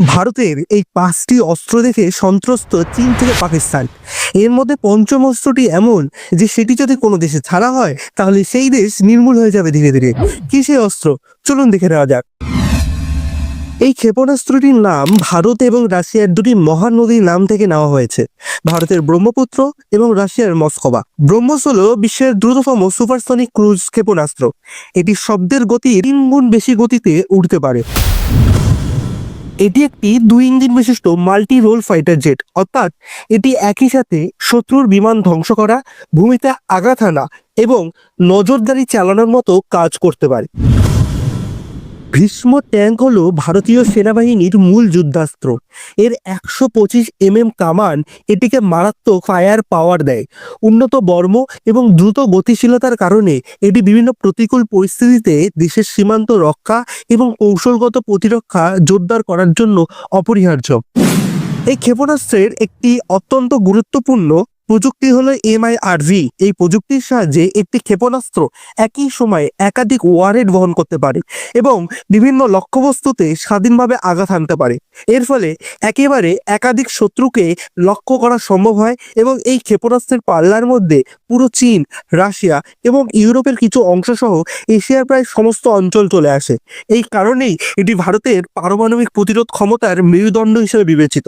ভারতের এই পাঁচটি অস্ত্র দেখে সন্ত্রস্ত চীন থেকে পাকিস্তান। এর মধ্যে পঞ্চম অস্ত্রটি এমন যে সেটি যদি কোনো দেশে ছাড়া হয়, তাহলে সেই দেশ নির্মূল হয়ে যাবে ধীরে ধীরে। কি সেই অস্ত্র? চলুন দেখে নেওয়া যাক। এই ক্ষেপণাস্ত্রটির নাম ভারত এবং রাশিয়ার দুটি মহানদীর নাম থেকে নেওয়া হয়েছে। ভারতের ব্রহ্মপুত্র এবং রাশিয়ার মস্কোবা। ব্রহ্মস হল বিশ্বের দ্রুততম সুপারসনিক ক্রুজ ক্ষেপণাস্ত্র। এটি শব্দের গতি তিন গুণ বেশি গতিতে উড়তে পারে। এটি একটি দুই ইঞ্জিন বিশিষ্ট মাল্টি রোল ফাইটার জেট। অর্থাৎ এটি একই সাথে শত্রুর বিমান ধ্বংস করা, ভূমিতে আঘাত হানা এবং নজরদারি চালানোর মতো কাজ করতে পারে। ভীষ্ম ট্যাঙ্ক হলো ভারতীয় সেনাবাহিনীর মূল যুদ্ধাস্ত্র। এর একশো পঁচিশ এমএম কামান এটিকে মারাত্মক ফায়ার পাওয়ার দেয়। উন্নত বর্ম এবং দ্রুত গতিশীলতার কারণে এটি বিভিন্ন প্রতিকূল পরিস্থিতিতে দেশের সীমান্ত রক্ষা এবং কৌশলগত প্রতিরক্ষা জোরদার করার জন্য অপরিহার্য। এই ক্ষেপণাস্ত্রের একটি অত্যন্ত গুরুত্বপূর্ণ প্রযুক্তি হলো এমআইআরভি এই প্রযুক্তির সাহায্যে একটি ক্ষেপণাস্ত্র একই সময়ে একাধিক ওয়ারেড বহন করতে পারে এবং বিভিন্ন লক্ষ্যবস্তুতে স্বাধীনভাবে আঘাত হানতে পারে। এর ফলে একেবারে একাধিক শত্রুকে লক্ষ্য করা সম্ভব হয় এবং এই ক্ষেপণাস্ত্রের পাল্লার মধ্যে পুরো চীন, রাশিয়া এবং ইউরোপের কিছু অংশ সহ এশিয়ার প্রায় সমস্ত অঞ্চল চলে আসে। এই কারণেই এটি ভারতের পারমাণবিক প্রতিরোধ ক্ষমতার মেরুদণ্ড হিসেবে বিবেচিত।